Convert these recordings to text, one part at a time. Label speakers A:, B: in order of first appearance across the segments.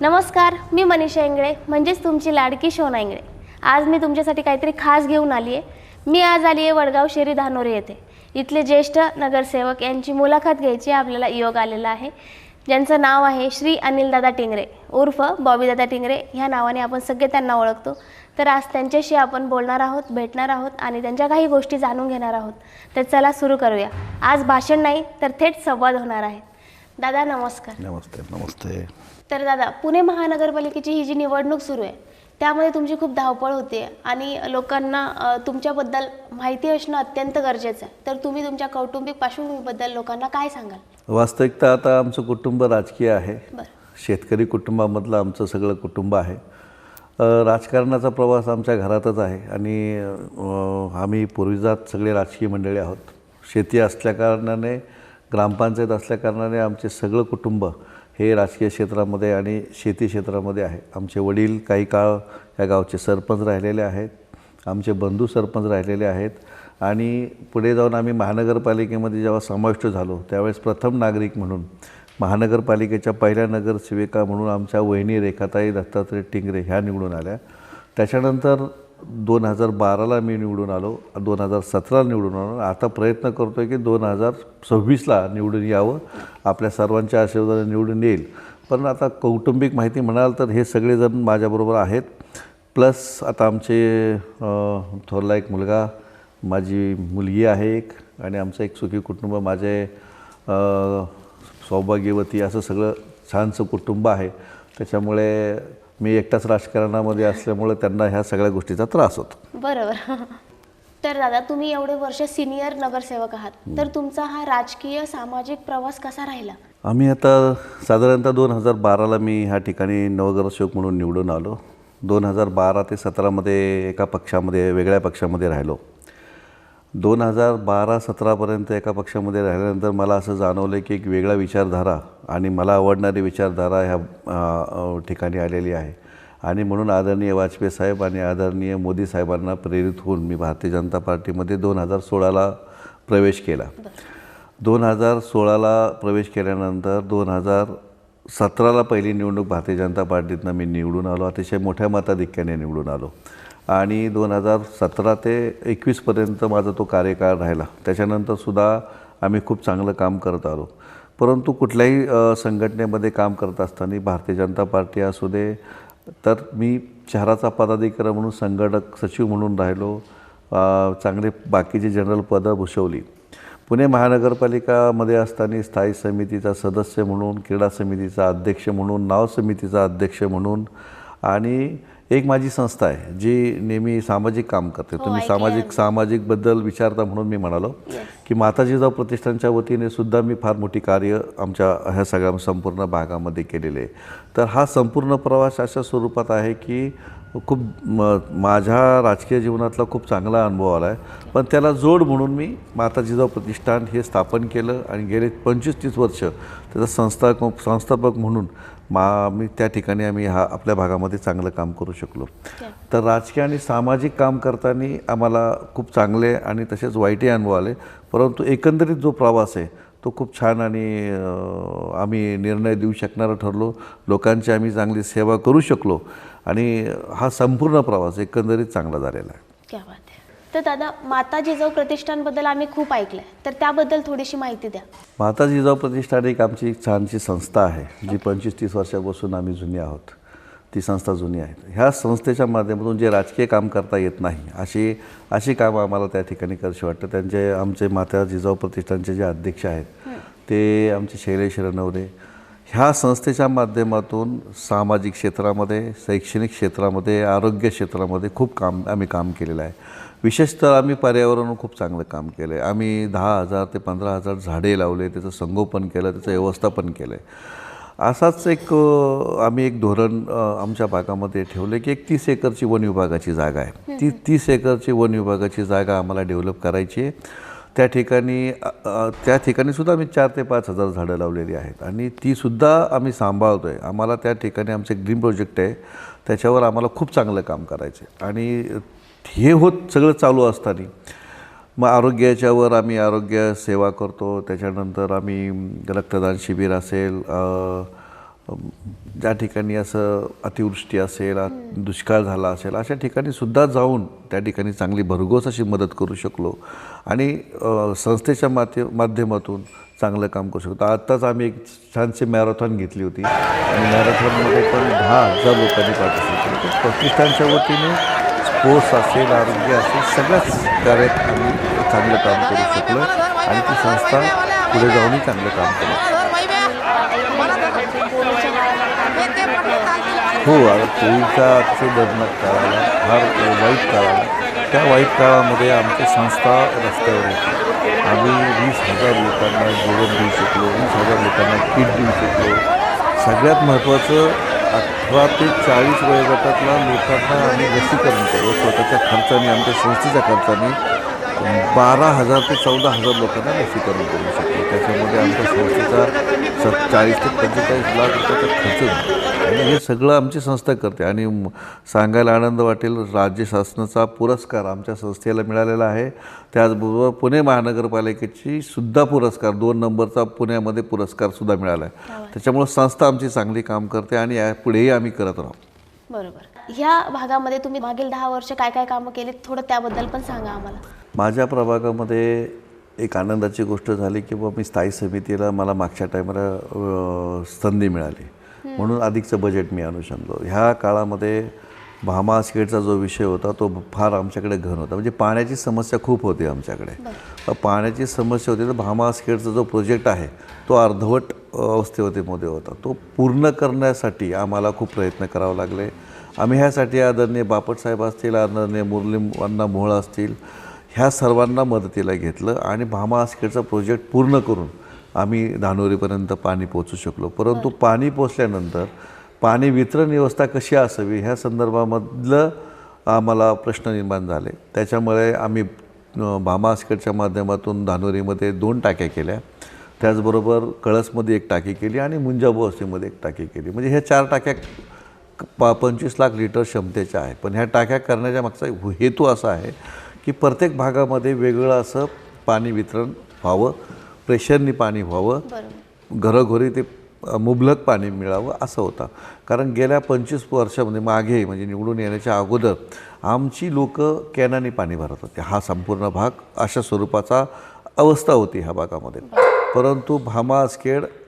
A: नमस्कार मी मनीषा इंगळे म्हणजेच तुमची लाडकी शोना इंगळे. आज मी तुमच्यासाठी काहीतरी खास घेऊन आली आहे मी आज आली आहे वडगाव शेरी धानोरे येथे. इथले ज्येष्ठ नगरसेवक यांची मुलाखत घ्यायची आपल्याला योग आलेला आहे. ज्यांचं नाव आहे श्री अनिलदादा टिंगरे उर्फ बॉबीदादा टिंगरे ह्या नावाने आपण सगळे त्यांना ओळखतो. तर आज त्यांच्याशी आपण बोलणार आहोत भेटणार आहोत आणि त्यांच्या काही गोष्टी जाणून घेणार आहोत. तर चला सुरू करूया. आज भाषण नाही तर थेट संवाद होणार आहे. दादा नमस्कार.
B: नमस्ते नमस्ते.
A: तर दादा पुणे महानगरपालिकेची ही जी निवडणूक सुरू आहे त्यामध्ये तुमची खूप धावपळ होते आणि लोकांना तुमच्याबद्दल माहिती असणं अत्यंत गरजेचं आहे. तर तुम्ही तुमच्या कौटुंबिक पार्श्वभूमीबद्दल लोकांना काय सांगाल?
B: वास्तविकता आता आमचं कुटुंब राजकीय आहे. शेतकरी कुटुंबामधलं आमचं सगळं कुटुंब आहे. राजकारणाचा प्रवास आमच्या घरातच आहे आणि आम्ही पूर्वीजात सगळे राजकीय मंडळी आहोत. शेती असल्याकारणाने ग्रामपंचायत असल्याकारणाने आमचे सगळं कुटुंब हे राजकीय क्षेत्रामध्ये आणि शेती क्षेत्रामध्ये आहे. आमचे वडील काही काळ या गावचे सरपंच राहिलेले आहेत. आमचे बंधू सरपंच राहिलेले आहेत. आणि पुढे जाऊन आम्ही महानगरपालिकेमध्ये जेव्हा समाविष्ट झालो त्यावेळेस प्रथम नागरिक म्हणून महानगरपालिकेच्या पहिल्या नगरसेविका म्हणून आमच्या वहिनी रेखाताई दत्तात्रय टिंगरे ह्या निवडून आल्या. त्याच्यानंतर दोन हजार बाराला मी निवडून आलो दोन हजार सतराला निवडून आलो. आता प्रयत्न करतो आहे की दोन हजार सव्वीसला निवडून यावं. आपल्या सर्वांच्या आशीर्वादाने निवडून येईल. पण आता कौटुंबिक माहिती म्हणाल तर हे सगळेजण माझ्याबरोबर आहेत. प्लस आता आमचे थोरला एक मुलगा माझी मुलगी आहे एक आणि आमचं एक सुखी कुटुंब माझे सौभाग्यवती असं सगळं छानसं कुटुंब आहे. त्याच्यामुळे मी एकटाच राजकारणामध्ये असल्यामुळे त्यांना ह्या सगळ्या गोष्टीचा त्रास होतो.
A: बरोबर. तर दादा तुम्ही एवढे वर्ष सिनियर नगरसेवक आहात. तर तुमचा हा राजकीय सामाजिक प्रवास कसा राहिला?
B: आम्ही आता साधारणतः दोन हजार बाराला मी ह्या ठिकाणी नवग्रसेवक म्हणून निवडून आलो. दोन हजार बारा ते सतरामध्ये एका पक्षामध्ये वेगळ्या पक्षामध्ये राहिलो. दोन हजार बारा सतरापर्यंत एका पक्षामध्ये राहिल्यानंतर मला असं जाणवलं की एक वेगळा विचारधारा आणि मला आवडणारी विचारधारा ह्या ठिकाणी आलेली आहे. आणि म्हणून आदरणीय वाजपेयी साहेब आणि आदरणीय मोदी साहेबांना प्रेरित होऊन मी भारतीय जनता पार्टीमध्ये दोन हजार सोळाला प्रवेश केला. दोन हजार सोळाला प्रवेश केल्यानंतर दोन हजार सतराला पहिली निवडणूक भारतीय जनता पार्टीतनं मी निवडून आलो. अतिशय मोठ्या मताधिक्याने निवडून आलो. आणि दोन हजार सतरा ते एकवीसपर्यंत माझा तो कार्यकाळ राहिला. त्याच्यानंतरसुद्धा आम्ही खूप चांगलं काम करत आलो. परंतु कुठल्याही संघटनेमध्ये काम करत असताना भारतीय जनता पार्टी असू दे तर मी शहराचा पदाधिकारी म्हणून संघटक सचिव म्हणून राहिलो. चांगले बाकीचे जनरल पदं भूषवली. पुणे महानगरपालिकामध्ये असताना स्थायी समितीचा सदस्य म्हणून क्रीडा समितीचा अध्यक्ष म्हणून नाव समितीचा अध्यक्ष म्हणून आणि एक माझी संस्था आहे जी नेहमी सामाजिक काम करते. तुम्ही
A: ऐकलंय
B: सामाजिक सामाजिकबद्दल विचारता म्हणून मी म्हणालो की माता जिजाऊ प्रतिष्ठानच्या वतीने सुद्धा मी फार मोठी कार्य आमच्या ह्या सगळ्या संपूर्ण भागामध्ये केलेले आहे. तर हा संपूर्ण प्रवास अशा स्वरूपात आहे की खूप म माझ्या राजकीय जीवनातला खूप चांगला अनुभव आला आहे. पण त्याला जोड म्हणून मी माता जिजाऊ प्रतिष्ठान हे स्थापन केलं आणि गेले पंचवीस तीस वर्ष त्याचा संस्थापक संस्थापक म्हणून मा मी त्या ठिकाणी आम्ही हा आपल्या भागामध्ये चांगलं काम करू शकलो. तर राजकीय आणि सामाजिक काम करताना आम्हाला खूप चांगले आणि तसेच वाईटही अनुभव आले. परंतु एकंदरीत जो प्रवास आहे तो खूप छान आणि आम्ही निर्णय देऊ शकणारं ठरलो. लोकांची आम्ही चांगली सेवा करू शकलो आणि हा संपूर्ण प्रवास एकंदरीत चांगला झालेला आहे.
A: तर दादा माता जिजाऊ प्रतिष्ठानबद्दल आम्ही खूप ऐकलंय. तर त्याबद्दल थोडीशी माहिती द्या.
B: माता जिजाऊ प्रतिष्ठान एक आमची एक छानशी संस्था आहे जी पंचवीस तीस वर्षापासून आम्ही जुनी आहोत. ती संस्था जुनी आहे. ह्या संस्थेच्या माध्यमातून जे राजकीय काम करता येत नाही अशी अशी कामं आम्हाला त्या ठिकाणी करायची वाटतं. त्यांचे आमचे माता जिजाऊ प्रतिष्ठानचे जे अध्यक्ष आहेत ते आमचे शैलेश रणवरे. ह्या संस्थेच्या माध्यमातून सामाजिक क्षेत्रामध्ये शैक्षणिक क्षेत्रामध्ये आरोग्य क्षेत्रामध्ये खूप काम आम्ही काम केलेलं आहे. विशेषतः आम्ही पर्यावरण खूप चांगलं काम केलं आहे आम्ही दहा हजार ते पंधरा हजार झाडे लावले त्याचं संगोपन केलं त्याचं व्यवस्थापन केलं आहे असाच एक आम्ही एक धोरण आमच्या भागामध्ये ठेवलं की एक तीस एकरची वन विभागाची जागा आहे. ती तीस एकरची वन विभागाची जागा आम्हाला डेव्हलप करायची आहे. त्या ठिकाणी त्या ठिकाणी सुद्धा आम्ही चार ते पाच हजार झाडं लावलेली आहेत आणि तीसुद्धा आम्ही सांभाळतो आहे आम्हाला त्या ठिकाणी आमचं एक ड्रीम प्रोजेक्ट आहे. त्याच्यावर आम्हाला खूप चांगलं काम करायचं आहे आणि हे होत सगळं चालू असताना. मग आरोग्याच्यावर आम्ही आरोग्य सेवा करतो. त्याच्यानंतर आम्ही रक्तदान शिबिर असेल ज्या ठिकाणी असं अतिवृष्टी असेल दुष्काळ झाला असेल अशा ठिकाणी सुद्धा जाऊन त्या ठिकाणी चांगली भरघोस अशी मदत करू शकलो. आणि संस्थेच्या माध्य माध्यमातून चांगलं काम करू शकतो. आत्ताच आम्ही एक छानशी मॅरेथॉन घेतली होती. आणि मॅरेथॉनमध्ये पण दहा हजार लोकांनी पार्टिसिपेट केलं. प्रतिष्ठानच्या वतीने स्पोर्ट्स असेल आरोग्य असेल सगळ्याच कार्यात आम्ही चांगलं काम करू शकलो आणि ती संस्था पुढे जाऊनही चांगलं काम केलं हो कोविडचा अतिशय दर्दनाक काळ आला फार वाईट काळ आला त्या वाईट काळामध्ये आमची संस्था रस्त्यावर होती आम्ही वीस हजार लोकांना जेवण देऊ शकलो वीस हजार लोकांना किट देऊ शकलो सगळ्यात महत्त्वाचं अठरा ते चाळीस वयोगटातल्या लोकांना आम्ही लसीकरण केलं स्वतःच्या खर्चाने आमच्या संस्थेच्या खर्चाने बारा हजार ते चौदा हजार लोकांना लसीकरण करू शकतो. त्याच्यामध्ये आमच्या संस्थेचा स चाळीस ते पंचेचाळीस लाख रुपयाचा खर्च झाला आणि हे सगळं आमची संस्था करते. आणि सांगायला आनंद वाटेल राज्य शासनाचा पुरस्कार आमच्या संस्थेला मिळालेला आहे. त्याचबरोबर पुणे महानगरपालिकेची सुद्धा पुरस्कार दोन नंबरचा पुण्यामध्ये पुरस्कारसुद्धा मिळाला आहे त्याच्यामुळं संस्था आमची चांगली काम करते आणि पुढेही आम्ही करत राहू.
A: बरोबर. ह्या भागामध्ये तुम्ही मागील दहा वर्ष काय काय कामं केली थोडं त्याबद्दल पण सांगा आम्हाला.
B: माझ्या प्रभागामध्ये एक आनंदाची गोष्ट झाली की बुवा मी स्थायी समितीला मला मागच्या टायमाला संधी मिळाली. म्हणून अधिकचं बजेट मी आणू शकलो. ह्या काळामध्ये भामा स्केटचा जो विषय होता तो फार आमच्याकडे घन होता. म्हणजे पाण्याची समस्या खूप होती आमच्याकडे. पाण्याची समस्या होती तर भामा स्केटचा जो प्रोजेक्ट आहे तो अर्धवट अवस्थेमध्ये होता. तो पूर्ण करण्यासाठी आम्हाला खूप प्रयत्न करावे लागले. आम्ही ह्यासाठी आदरणीय बापटसाहेब असतील आदरणीय मुरली अण्णा मोहोळ असतील ह्या सर्वांना मदतीला घेतलं आणि भामा आस्केटचा प्रोजेक्ट पूर्ण करून आम्ही धानोरीपर्यंत पाणी पोचू शकलो. परंतु पाणी पोचल्यानंतर पाणी वितरण व्यवस्था कशी असावी ह्या संदर्भामधलं आम्हाला प्रश्न निर्माण झाले. त्याच्यामुळे आम्ही अ, भामा आस्केटच्या माध्यमातून धानोरीमध्ये दोन टाक्या केल्या. त्याचबरोबर कळसमध्ये एक टाकी केली आणि मुंजाबो वस्तीमध्ये एक टाकी केली. म्हणजे ह्या चार टाक्या पा पंचवीस लाख लिटर क्षमतेच्या आहेत. पण ह्या टाक्या करण्याच्या मागचा हेतू असा आहे की प्रत्येक भागामध्ये वेगळं असं पाणी वितरण व्हावं. प्रेशरनी पाणी व्हावं घरोघरी ते मुबलक पाणी मिळावं असं होतं. कारण गेल्या पंचवीस वर्षामध्ये मागे म्हणजे निवडून येण्याच्या अगोदर आमची लोक कॅनाने पाणी भरत होते. हा संपूर्ण भाग अशा स्वरूपाचा अवस्था होती ह्या भागामध्ये. परंतु भामा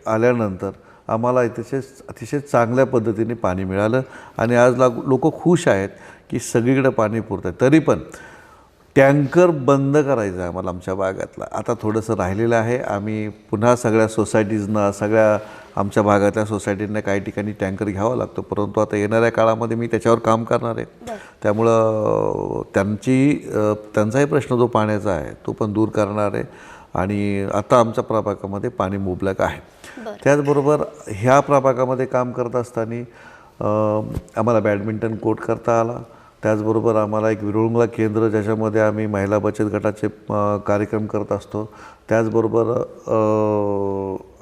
B: आल्यानंतर आम्हाला अतिशय अतिशय चांगल्या पद्धतीने पाणी मिळालं आणि आज लाग लोक खुश आहेत की सगळीकडे पाणी पुरतं आहे तरी पण टँकर बंद करायचं आहे आम्हाला आमच्या भागातला. आता थोडंसं राहिलेलं आहे. आम्ही पुन्हा सगळ्या सोसायटीजना सगळ्या आमच्या भागातल्या सोसायटींना काही ठिकाणी टँकर घ्यावा लागतो. परंतु आता येणाऱ्या काळामध्ये मी त्याच्यावर काम करणार आहे. त्यामुळं त्यांची त्यांचाही प्रश्न जो पाण्याचा आहे तो पण दूर करणार आहे. आणि आता आमच्या प्रभागामध्ये पाणी मुबलक आहे. त्याचबरोबर ह्या प्रभागामध्ये काम करत असताना आम्हाला बॅडमिंटन कोर्ट करता आला. त्याचबरोबर आम्हाला एक विरळुंगला केंद्र ज्याच्यामध्ये आम्ही महिला बचत गटाचे कार्यक्रम करत असतो. त्याचबरोबर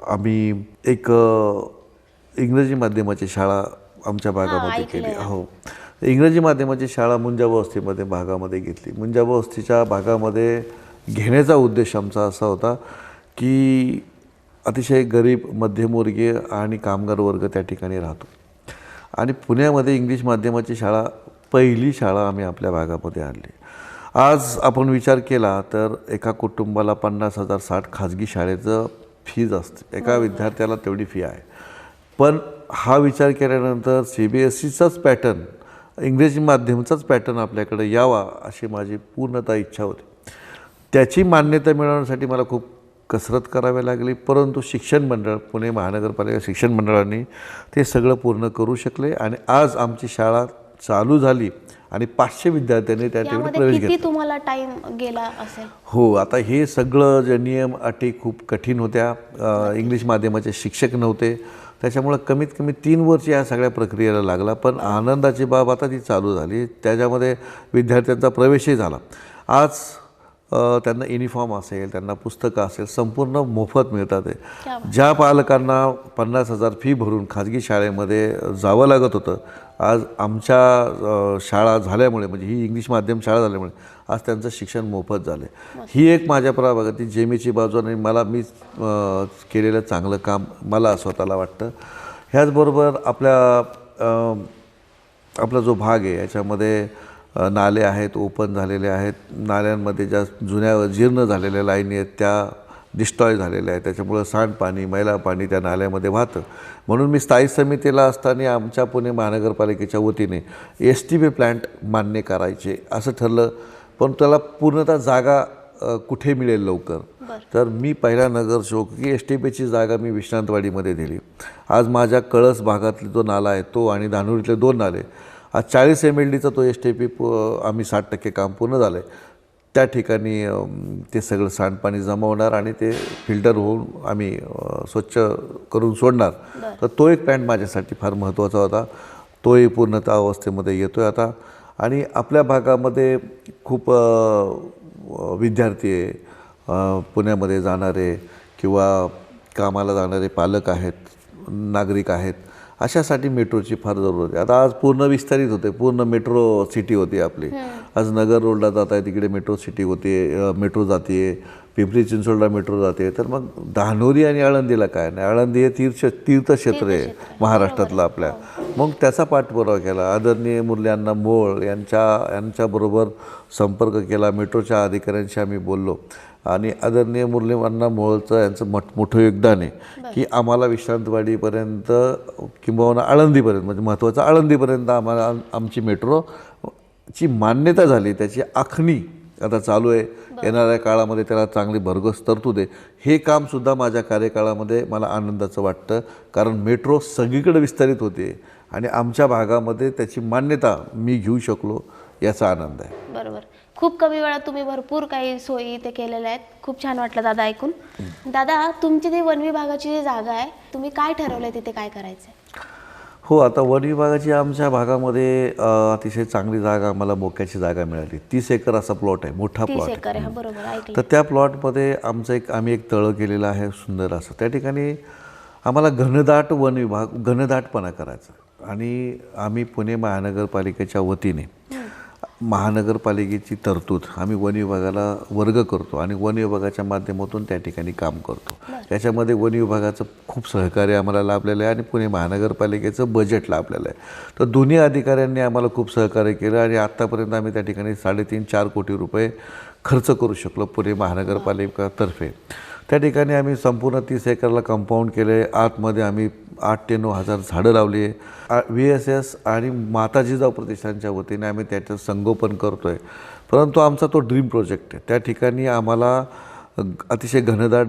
B: आम्ही एक इंग्रजी माध्यमाची शाळा आमच्या भागामध्ये केली. हो. इंग्रजी माध्यमाची शाळा मुंजाबा वस्तीमध्ये भागामध्ये घेतली. मुंजाबा वस्तीच्या भागामध्ये घेण्याचा उद्देश आमचा असा होता की अतिशय गरीब मध्यमवर्गीय आणि कामगार वर्ग त्या ठिकाणी राहतो. आणि पुण्यामध्ये इंग्लिश माध्यमाची शाळा पहिली शाळा आम्ही आपल्या भागामध्ये आणली. आज आपण विचार केला तर एका कुटुंबाला पन्नास हजार साठ खाजगी शाळेचं फीज असते. एका विद्यार्थ्याला तेवढी फी आहे. पण हा विचार केल्यानंतर सी बी एस सीचाच पॅटर्न इंग्रजी माध्यमाचाच पॅटर्न आपल्याकडे यावा अशी माझी पूर्णतः इच्छा होती. त्याची मान्यता मिळवण्यासाठी मला खूप कसरत करावी लागली. परंतु शिक्षण मंडळ पुणे महानगरपालिका शिक्षण मंडळाने ते सगळं पूर्ण करू शकले आणि आज आमची शाळा चालू झाली आणि पाचशे विद्यार्थ्यांनी त्या ठिकाणी प्रवेश
A: किती
B: घेतला.
A: तुम्हाला टाइम गेला असेल?
B: हो आता हे सगळं जे नियम अटी खूप कठीण होत्या. इंग्लिश माध्यमाचे शिक्षक नव्हते. त्याच्यामुळं कमीत कमी तीन वर्ष या सगळ्या प्रक्रियेला लागला पण आनंदाची बाब आता ती चालू झाली. त्याच्यामध्ये विद्यार्थ्यांचा प्रवेशही झाला. आज त्यांना युनिफॉर्म असेल त्यांना पुस्तकं असेल संपूर्ण मोफत मिळतात आहे ज्या पालकांना पन्नास हजार फी भरून खाजगी शाळेमध्ये जावं लागत होतं आज आमच्या शाळा झाल्यामुळे म्हणजे ही इंग्लिश माध्यम शाळा झाल्यामुळे आज त्यांचं शिक्षण मोफत झाले ही एक माझ्या प्रभागातील जेमीची बाजू आणि मला मी केलेलं चांगलं काम मला स्वतःला वाटतं. ह्याचबरोबर आपल्या आपला जो भाग आहे याच्यामध्ये नाले आहेत ओपन झालेले आहेत. नाल्यांमध्ये ज्या जुन्या जीर्ण झालेल्या लाईनी आहेत त्या डिस्ट्रॉय झालेल्या आहेत. त्याच्यामुळं सांडपाणी मैला पाणी त्या नाल्यामध्ये वाहतं. म्हणून मी स्थायी समितीला असताना आमच्या पुणे महानगरपालिकेच्या वतीने एस टी बी प्लॅन्ट मान्य करायचे असं ठरलं. पण त्याला पूर्णतः जागा कुठे मिळेल लवकर? तर मी पहिला नगरसेवक की एस टी पीची जागा मी विश्रांतवाडीमध्ये दिली. आज माझ्या कळस भागातला जो नाला आहे तो आणि धानुरीतले दोन नाले आज चाळीस एम एल डीचा तो एस टी पी आम्ही साठ टक्के काम पूर्ण झालं आहे त्या ठिकाणी ते सगळं सांडपाणी जमा होणार आणि ते फिल्टर होऊन आम्ही स्वच्छ करून सोडणार. तर तो एक प्लॅन्ट माझ्यासाठी फार महत्त्वाचा होता. तोही पूर्णतः अवस्थेमध्ये येतो आहे आता. आणि आपल्या भागामध्ये खूप विद्यार्थी आहे. पुण्यामध्ये जाणारे किंवा कामाला जाणारे पालक आहेत नागरिक आहेत. अशासाठी मेट्रोची फार जरूरत आहे. आता आज पूर्ण विस्तारित होते पूर्ण मेट्रो सिटी होती आपली. आज नगर रोडला जात आहे तिकडे मेट्रो सिटी होते मेट्रो जाते पिंपरी चिंचवडला मेट्रो जाते तर मग धानोरी आणि आळंदीला काय? नाही आळंदी हे तीर्थ तीर्थक्षेत्र आहे महाराष्ट्रातलं आपल्या. मग त्याचा पाठपुरावा केला. आदरणीय मुरल्यांना मोळ यांच्या यांच्याबरोबर संपर्क केला. मेट्रोच्या अधिकाऱ्यांशी आम्ही बोललो. आणि आदरणीय मुरलीमांना मोळचं यांचं मठ मोठं योगदान आहे. की आम्हाला विश्रांतवाडीपर्यंत किंबहुना आळंदीपर्यंत म्हणजे महत्त्वाचं आळंदीपर्यंत आम्हाला आम- आमची मेट्रो ची मान्यता झाली. त्याची आखणी आता चालू आहे. येणाऱ्या काळामध्ये त्याला चांगली भरघोस तरतूद आहे. हे कामसुद्धा माझ्या कार्यकाळामध्ये मला आनंदाचं वाटतं. कारण मेट्रो सगळीकडे विस्तारित होते. आणि आमच्या भागामध्ये त्याची मान्यता मी घेऊ शकलो याचा आनंद आहे.
A: बरोबर. खूप कमी वेळात तुम्ही भरपूर काही सोयी इथे केलेल्या आहेत. खूप छान वाटलं दादा ऐकून. दादा तुमची ती वन विभागाची जी जागा आहे तुम्ही काय ठरवलंय तिथे काय करायचं
B: हो आता वन विभागाची आमच्या भागामध्ये अतिशय चांगली जागा आम्हाला मोक्याची जागा मिळाली. तीस एकर असा प्लॉट आहे मोठा प्लॉट तर त्या प्लॉटमध्ये आमचं एक आम्ही एक तळं केलेलं आहे सुंदर असं. त्या ठिकाणी आम्हाला घनदाट वन विभाग घनदाटपणा करायचा. आणि आम्ही पुणे महानगरपालिकेच्या वतीने महानगरपालिकेची तरतूद आम्ही वन विभागाला वर्ग करतो आणि वन विभागाच्या माध्यमातून त्या ठिकाणी काम करतो. याच्यामध्ये वन विभागाचं खूप सहकार्य आम्हाला लाभलेलं आहे आणि पुणे महानगरपालिकेचं बजेट लाभलेलं आहे. तर दोन्ही अधिकाऱ्यांनी आम्हाला खूप सहकार्य केलं आणि आत्तापर्यंत आम्ही त्या ठिकाणी साडेतीन चार कोटी रुपये खर्च करू शकलो पुणे महानगरपालिकातर्फे त्या ठिकाणी आम्ही संपूर्ण तीस एकरला कंपाऊंड केले आतमध्ये आम्ही आठ ते नऊ हजार झाडं लावली आहे. व्ही एस एस आणि माता जिजाऊ प्रतिष्ठानच्या वतीने आम्ही त्याचं संगोपन करतो आहे परंतु आमचा तो ड्रीम प्रोजेक्ट आहे. त्या ठिकाणी आम्हाला अतिशय घनदाट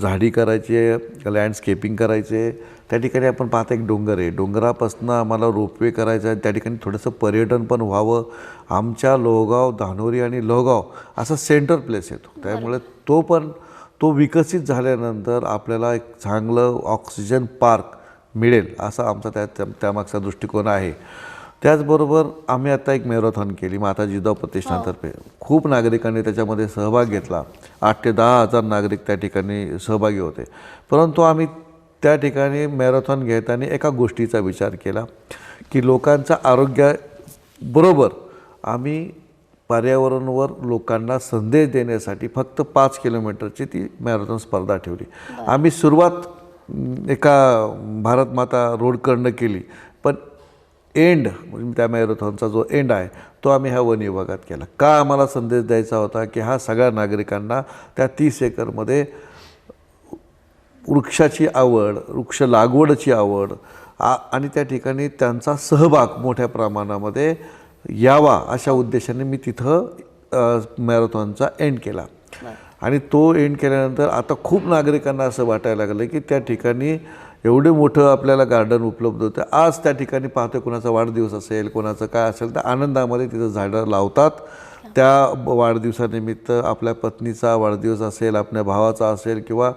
B: झाडी करायची आहे लँडस्केपिंग करायचे आहे. त्या ठिकाणी आपण पाहता एक डोंगर आहे. डोंगरापासून आम्हाला रोपवे करायचं आहे. त्या ठिकाणी थोडंसं पर्यटन पण व्हावं. आमच्या लोहगाव धानोरी आणि लोहगाव असा सेंटर प्लेस येतो. त्यामुळे तो पण तो विकसित झाल्यानंतर आपल्याला एक चांगलं ऑक्सिजन पार्क मिळेल असा आमचा त्या त्या- त्यामागचा दृष्टिकोन आहे. त्याचबरोबर आम्ही आता एक मॅरेथॉन केली माता जिजाऊ प्रतिष्ठानतर्फे. खूप नागरिकांनी त्याच्यामध्ये सहभाग घेतला. आठ ते दहा हजार नागरिक त्या ठिकाणी सहभागी होते. परंतु आम्ही त्या ठिकाणी मॅरेथॉन घेताना एका गोष्टीचा विचार केला की लोकांच्या आरोग्याबरोबर आम्ही पर्यावरणावर लोकांना संदेश देण्यासाठी फक्त पाच किलोमीटरची ती मॅरेथॉन स्पर्धा ठेवली. आम्ही सुरुवात एका भारत माता रोडकडनं केली पण एंड म्हणजे त्या मॅरेथॉनचा जो एंड आहे तो आम्ही ह्या वन विभागात केला. का आम्हाला संदेश द्यायचा होता की हा सगळ्या नागरिकांना त्या तीस एकरमध्ये वृक्षाची आवड वृक्ष लागवडची आवड आ आणि त्या ठिकाणी त्यांचा सहभाग मोठ्या प्रमाणामध्ये यावा अशा उद्देशाने मी तिथं मॅरेथॉनचा एंड केला. आणि तो एंड केल्यानंतर आता खूप नागरिकांना असं वाटायला लागलं की त्या ठिकाणी एवढे मोठं आपल्याला गार्डन उपलब्ध होतं. आज त्या ठिकाणी पाहतोय कोणाचा वाढदिवस असेल कोणाचं काय असेल तर आनंदामध्ये तिथं झाडं लावतात. त्या वाढदिवसानिमित्त आपल्या पत्नीचा वाढदिवस असेल आपल्या भावाचा असेल किंवा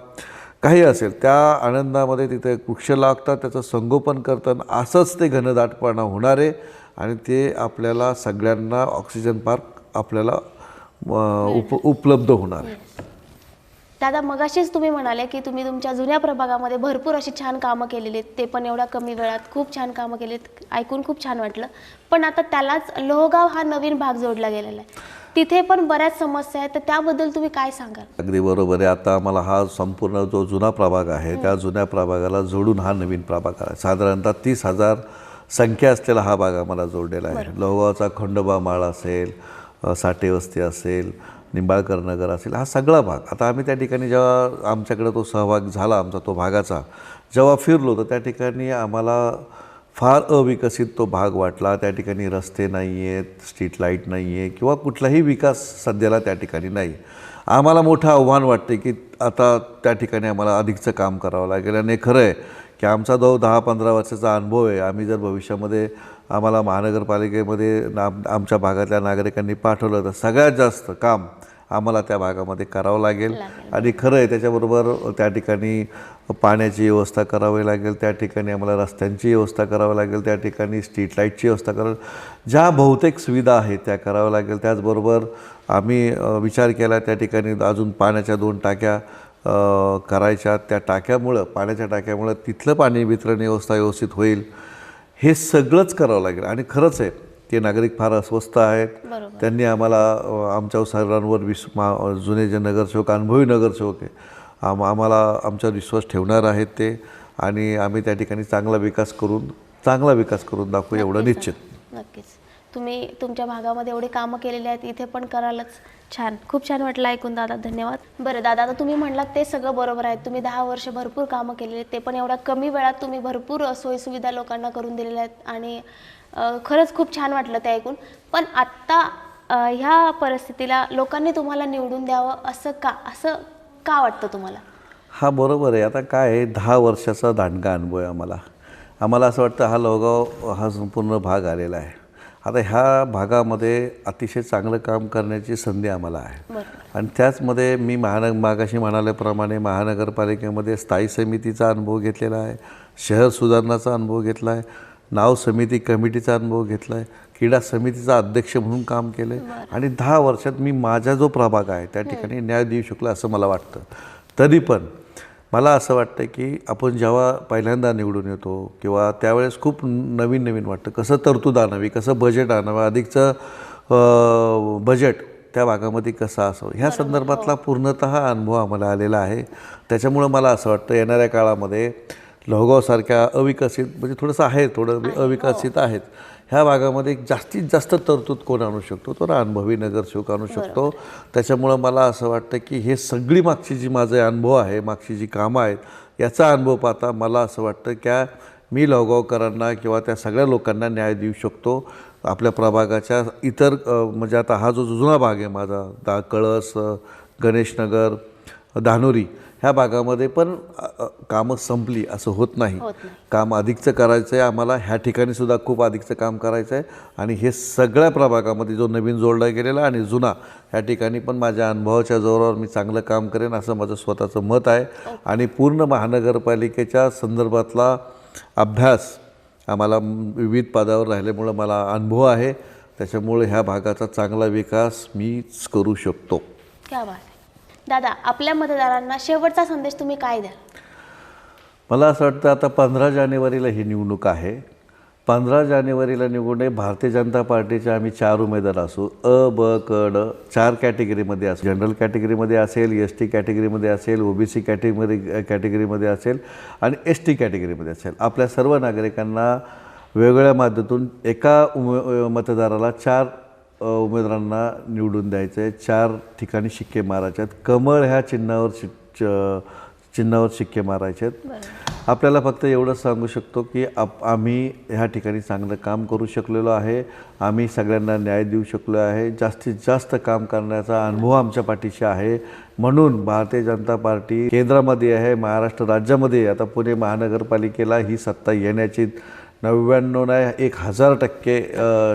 B: काही असेल त्या आनंदामध्ये तिथे वृक्ष लागतात त्याचं संगोपन करतात. असंच ते घनदाटपणा होणार आहे. आणि ते आपल्याला सगळ्यांना ऑक्सिजन पार्क आपल्याला उप उपलब्ध होणार आहे.
A: दादा मगाशीच तुम्ही म्हणाले की तुम्ही तुमच्या जुन्या प्रभागामध्ये भरपूर अशी छान कामं केलेली आहेत ते पण एवढ्या कमी वेळात खूप छान कामं केलीत. ऐकून खूप छान वाटलं. पण आता त्यालाच लोहगाव हा नवीन भाग जोडला गेलेला आहे. तिथे पण बऱ्याच समस्या आहेत. तर त्याबद्दल तुम्ही काय सांगाल?
B: अगदी बरोबर आहे. आता आम्हाला हा संपूर्ण जो जुना प्रभाग आहे त्या जुन्या प्रभागाला जोडून हा नवीन प्रभाग आहे. साधारणतः तीस हजार संख्या असलेला हा भाग आम्हाला जोडलेला आहे. लोहगावचा खंडोबा माळ असेल अ, साठे वस्ती असेल निंबाळकर नगर असेल हा सगळा भाग. आता आम्ही त्या ठिकाणी जेव्हा आमच्याकडे तो सहभाग झाला आमचा तो भागाचा जेव्हा फिरलो तर त्या ठिकाणी आम्हाला फार अविकसित तो भाग वाटला. त्या ठिकाणी रस्ते नाही आहेत स्ट्रीट लाइट नाही आहे किंवा कुठलाही विकास सध्याला त्या ठिकाणी नाही. आम्हाला मोठं आव्हान वाटते की आता त्या ठिकाणी आम्हाला अधिकचं काम करावं लागेल. आणि खरं आहे की आमचा जो दहा पंधरा वर्षाचा अनुभव आहे. आम्ही जर भविष्यामध्ये आम्हाला महानगरपालिकेमध्ये ना आमच्या भागातल्या नागरिकांनी पाठवलं तर सगळ्यात जास्त काम आम्हाला त्या भागामध्ये करावं लागेल. आणि खरं आहे त्याच्याबरोबर त्या ठिकाणी पाण्याची व्यवस्था करावी लागेल त्या ठिकाणी आम्हाला रस्त्यांची व्यवस्था करावी लागेल त्या ठिकाणी स्ट्रीट लाईटची व्यवस्था करावी ज्या बहुतेक सुविधा आहेत त्या कराव्या लागेल. त्याचबरोबर आम्ही विचार केला त्या ठिकाणी अजून पाण्याच्या दोन टाक्या करायच्या त्या टाक्यामुळं पाण्याच्या टाक्यामुळं तिथलं पाणी वितरण व्यवस्था व्यवस्थित होईल. हे सगळंच करावं लागेल. आणि खरंच आहे ते नागरिक फार अस्वस्थ आहेत. त्यांनी आम्हाला आमच्या सर्वांवर विस मा जुने जे नगरसेवक अनुभवी नगरसेवक आहे आम आम्हाला आमच्यावर विश्वास ठेवणार आहेत ते. आणि आम्ही त्या ठिकाणी चांगला विकास करून चांगला विकास करून दाखवू एवढं निश्चित.
A: नक्कीच. तुम्ही तुमच्या भागामध्ये एवढे कामं केलेले आहेत इथे पण करालच. छान. खूप छान वाटलं ऐकून दादा. धन्यवाद. बरं दादा आता तुम्ही म्हणलात ते सगळं बरोबर आहे. तुम्ही दहा वर्ष भरपूर कामं केलेली आहेत. ते पण एवढ्या कमी वेळात तुम्ही भरपूर सोयीसुविधा लोकांना करून दिलेल्या आहेत. आणि खरंच खूप छान वाटलं ते ऐकून. पण आत्ता ह्या परिस्थितीला लोकांनी तुम्हाला निवडून द्यावं असं का असं का वाटतं तुम्हाला?
B: हा बरोबर आहे. आता काय आहे दहा वर्षाचा दांडगा अनुभव आहे आम्हाला. आम्हाला असं वाटतं हा लोगाव हा संपूर्ण भाग आलेला आहे. आता ह्या भागामध्ये अतिशय चांगलं काम करण्याची संधी आम्हाला आहे. आणि त्याचमध्ये मी महानग मागाशी म्हणाल्याप्रमाणे महानगरपालिकेमध्ये स्थायी समितीचा अनुभव घेतलेला आहे शहर सुधारणाचा अनुभव घेतला आहे नाव समिती कमिटीचा अनुभव घेतला आहे क्रीडा समितीचा अध्यक्ष म्हणून काम केलं आहे. आणि दहा वर्षात मी माझा जो प्रभाग आहे त्या ठिकाणी न्याय देऊ शकलो असं मला वाटतं. तरी पण मला असं वाटतं की आपण जेव्हा पहिल्यांदा निवडून येतो किंवा त्यावेळेस खूप नवीन नवीन वाटतं कसं तरतूद आणावी कसं बजेट आणावं अधिकचं बजेट त्या भागामध्ये कसं असावं ह्या संदर्भातला पूर्णतः अनुभव आम्हाला आलेला आहे. त्याच्यामुळं मला असं वाटतं येणाऱ्या काळामध्ये लोहगावसारख्या अविकसित म्हणजे थोडंसं आहे थोडं अविकसित आहेत. ह्या भागामध्ये जास्तीत जास्त तरतूद कोण आणू शकतो? तो अनुभवी नगरसेवक आणू शकतो. त्याच्यामुळं मला असं वाटतं की हे सगळी मागची जी माझे अनुभव आहे मागची जी कामं आहेत याचा अनुभव पाहता मला असं वाटतं की मी लोहगावकरांना किंवा त्या सगळ्या लोकांना न्याय देऊ शकतो. आपल्या प्रभागाच्या इतर म्हणजे आता हा जो जुना भाग आहे माझा दा कळस गणेशनगर धानोरी ह्या भागामध्ये पण कामं संपली असं होत नाही. काम अधिकचं करायचं आहे आम्हाला ह्या ठिकाणी सुद्धा खूप अधिकचं काम करायचं आहे आणि हे सगळ्या प्रभागामध्ये जो नवीन जोडला गेलेला आणि जुना ह्या ठिकाणी पण माझ्या अनुभवाच्या जोरावर मी चांगलं काम करेन असं माझं स्वतःचं मत आहे. आणि पूर्ण महानगरपालिकेच्या संदर्भातला अभ्यास आम्हाला विविध पदावर राहिल्यामुळं मला अनुभव आहे. त्याच्यामुळे ह्या भागाचा चांगला विकास मीच करू शकतो.
A: क्या बात. दादा आपल्या मतदारांना शेवटचा संदेश तुम्ही काय द्याल?
B: मला असं वाटतं आता पंधरा जानेवारीला ही निवडणूक आहे. पंधरा जानेवारीला निवडणे भारतीय जनता पार्टीचे आम्ही चार उमेदवार असू. अ ब क ड चार कॅटेगरीमध्ये असू. जनरल कॅटेगरीमध्ये असेल एस टी कॅटेगरीमध्ये असेल ओ बी सी कॅटेगरी कॅटेगरीमध्ये असेल आणि एस टी कॅटेगरीमध्ये असेल. आपल्या सर्व नागरिकांना वेगवेगळ्या माध्यमातून एका उमे मतदाराला चार उमेदवारांना निवडून द्यायचं आहे चार ठिकाणी शिक्के मारायचे आहेत कमळ ह्या चिन्हावर चिन्हावर शिक्के मारायचे आहेत आपल्याला फक्त एवढंच सांगू शकतो की आप आम्ही ह्या ठिकाणी चांगलं काम करू शकलेलो आहे. आम्ही सगळ्यांना न्याय देऊ शकलो आहे. जास्तीत जास्त काम करण्याचा अनुभव आमच्या पाठीशी आहे. म्हणून भारतीय जनता पार्टी केंद्रामध्ये आहे महाराष्ट्र राज्यामध्ये. आता पुणे महानगरपालिकेला ही सत्ता येण्याची नव्याण्णव नाही एक हजार टक्के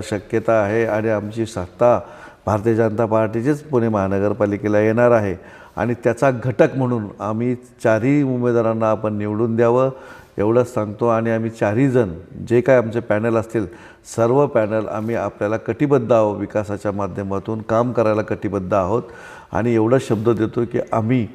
B: शक्यता आहे आणि आमची सत्ता भारतीय जनता पार्टीचीच पुणे महानगरपालिकेला येणार आहे. आणि त्याचा घटक म्हणून आम्ही चारही उमेदवारांना आपण निवडून द्यावं एवढंच सांगतो. आणि आम्ही चारही जण जे काय आमचे पॅनल असतील सर्व पॅनल आम्ही आपल्याला कटिबद्ध आहोत. विकासाच्या माध्यमातून काम करायला कटिबद्ध आहोत. आणि एवढा शब्द देतो की आम्ही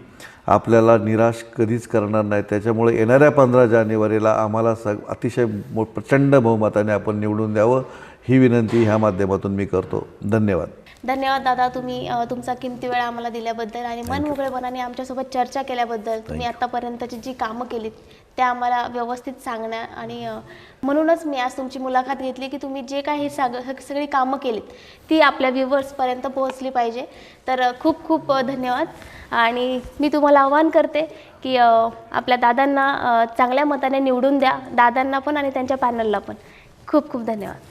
B: आपल्याला निराश कधीच करणार नाही. त्याच्यामुळे येणाऱ्या पंधरा जानेवारीला आम्हाला स अतिशय मो प्रचंड बहुमताने आपण निवडून द्यावं ही विनंती ह्या माध्यमातून मी करतो. धन्यवाद.
A: धन्यवाद दादा तुम्ही तुमचा किमती वेळ आम्हाला दिल्याबद्दल आणि मन मोकळेपणाने आमच्यासोबत चर्चा केल्याबद्दल तुम्ही आतापर्यंतची जी कामं केलीत त्या आम्हाला व्यवस्थित सांगण्या आणि म्हणूनच मी आज तुमची मुलाखत घेतली की तुम्ही जे काही साग सगळी कामं केलीत ती आपल्या व्ह्युवर्सपर्यंत पोहोचली पाहिजे. तर खूप खूप धन्यवाद. आणि मी तुम्हाला आवाहन करते की आपल्या दादांना चांगल्या मताने निवडून द्या. दादांना पण आणि त्यांच्या पॅनलला पण. खूप खूप धन्यवाद.